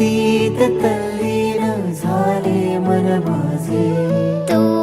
भक्तीत तल्लीन झाले मन माझे